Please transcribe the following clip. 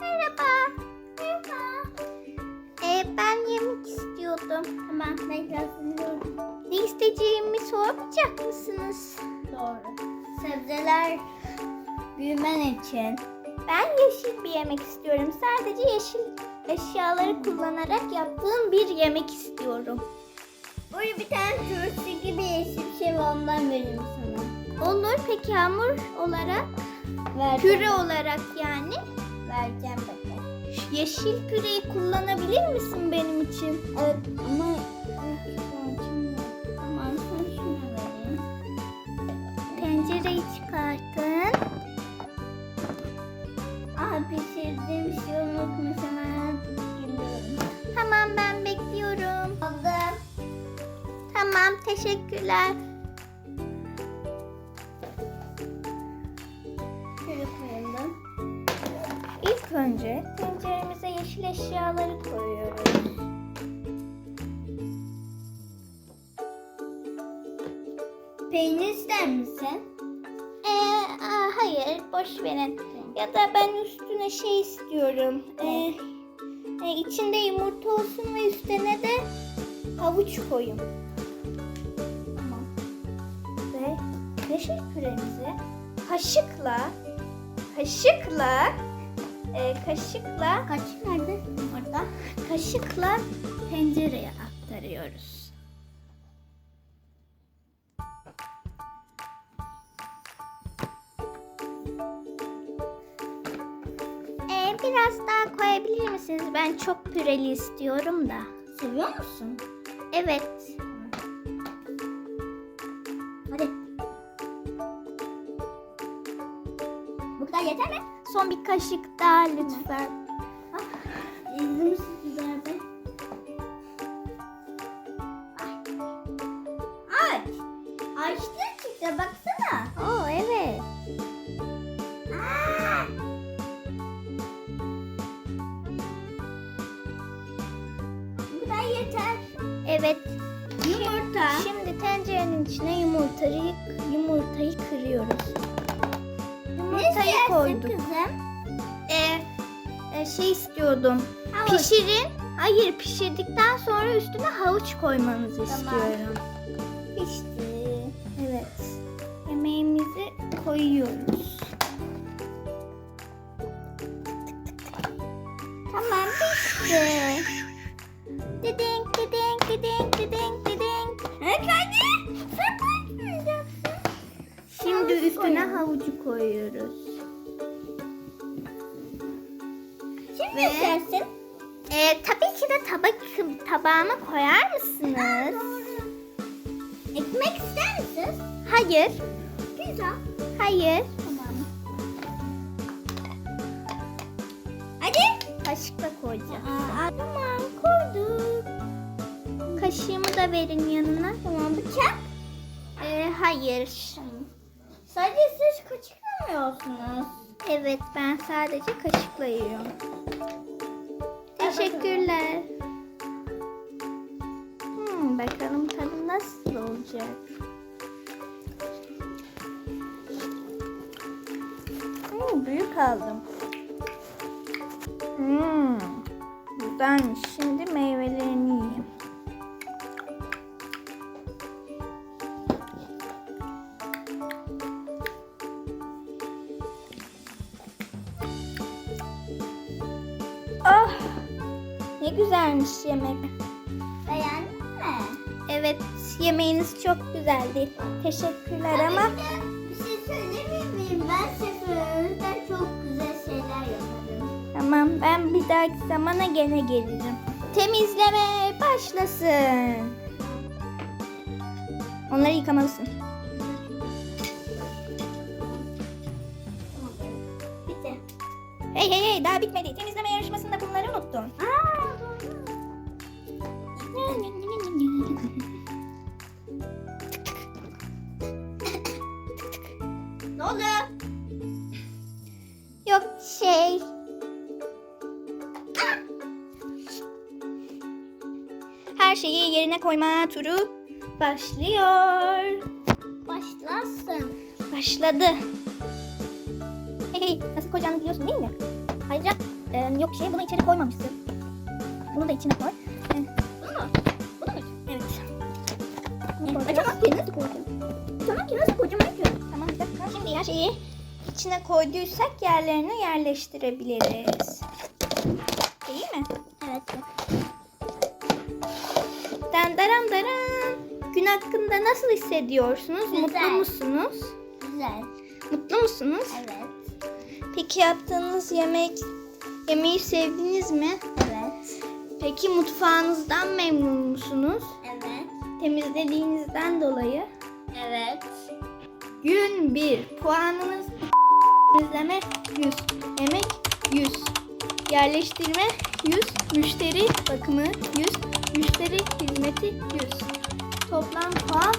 Merhaba. Merhaba. Ee, ben yemek istiyordum. Hemen bekle hazırlıyorum. Ne isteyeceğimi sormayacak mısınız? Doğru. Sebzeler büyümen için. Ben yeşil bir yemek istiyorum. Sadece yeşil eşyaları kullanarak yaptığım bir yemek istiyorum. Böyle bir tane turşu gibi yeşil bir şey var ondan vereyim sana. Olur peki hamur olarak, Vereceğim. püre olarak yani. Vereceğim bekle. Yeşil püreyi kullanabilir misin benim için? Evet ama teşekkürler. Şöyle koyalım. İlk önce tenceremize yeşil eşyaları koyuyoruz. Peynir ister misin? Ee, aa, hayır boş verin. Ya da ben üstüne şey istiyorum. Ee, e, içinde yumurta olsun ve üstüne de havuç koyun. Yeşil püremizi kaşıkla kaşıkla e, kaşıkla Kaç nerede? Orada. kaşıkla tencereye aktarıyoruz. Ee, biraz daha koyabilir misiniz? Ben çok püreli istiyorum da. Seviyor musun? Evet. Bu kadar yeter mi? Son bir kaşık daha lütfen. İzlemişsin güzel be. Aç. Açtı çıktı baksana. Oo evet. Aa! Bu kadar yeter. Evet. Yumurta. Şimdi tencerenin içine yumurtayı yumurtayı kırıyoruz. Yumurtayı istersin koyduk. kızım? Ee, e, şey istiyordum. Havuç. Pişirin. Hayır pişirdikten sonra üstüne havuç koymanızı Tamam. istiyorum. Pişti. Evet. Yemeğimizi koyuyoruz. Koyalım. havucu koyuyoruz. Şimdi Ve- istersin? Ee, tabii ki de tabak tabağıma koyar mısınız? Ekmek ister misin? Hayır. Pizza. Hayır. Tamam. Hadi. Kaşıkla koyacağım. Aa, Tamam koyduk. Kaşığımı da verin yanına. tamam bıçak. Ee, hayır. Sadece siz kaçıklamıyorsunuz. Evet ben sadece kaşıkla yiyorum. Teşekkürler. Hmm, bakalım tadı nasıl olacak. Hmm, büyük aldım. Hmm, güzelmiş. Ne güzelmiş yemek. Beğendin mi? Evet, yemeğiniz çok güzeldi. Teşekkürler ama bir şey söyleyebilir miyim? Ben seferinde çok güzel şeyler yaparım. tamam ben bir dahaki zamana gene gelirim. Temizleme başlasın. Onları yıkamalısın. Bitti. Hey hey hey daha bitmedi. Temizleme şey. Her şeyi yerine koyma turu başlıyor. Baş başlasın. Başladı. Hey hey nasıl koyacağını biliyorsun değil mi? Ayrıca e, yok şey bunu içeri koymamışsın. Bunu da içine koy. E, Bunu mu? Bunu mu? evet. E, Tamam ki nasıl koyacağım? Tamam ki nasıl koyacağım? Tamam bir dakika. Şimdi her şeyi içine koyduysak yerlerine yerleştirebiliriz. Değil mi? Evet. Dandaram daram. Gün hakkında nasıl hissediyorsunuz? Güzel. Mutlu musunuz? Güzel. Mutlu musunuz? Evet. Peki yaptığınız yemek yemeği sevdiniz mi? Evet. Peki mutfağınızdan memnun musunuz? Evet. Temizlediğinizden dolayı. Evet. Gün 1. Puanınız temizleme 100. Yemek 100. Yerleştirme 100. Müşteri bakımı 100. Müşteri hizmeti 100. Toplam puan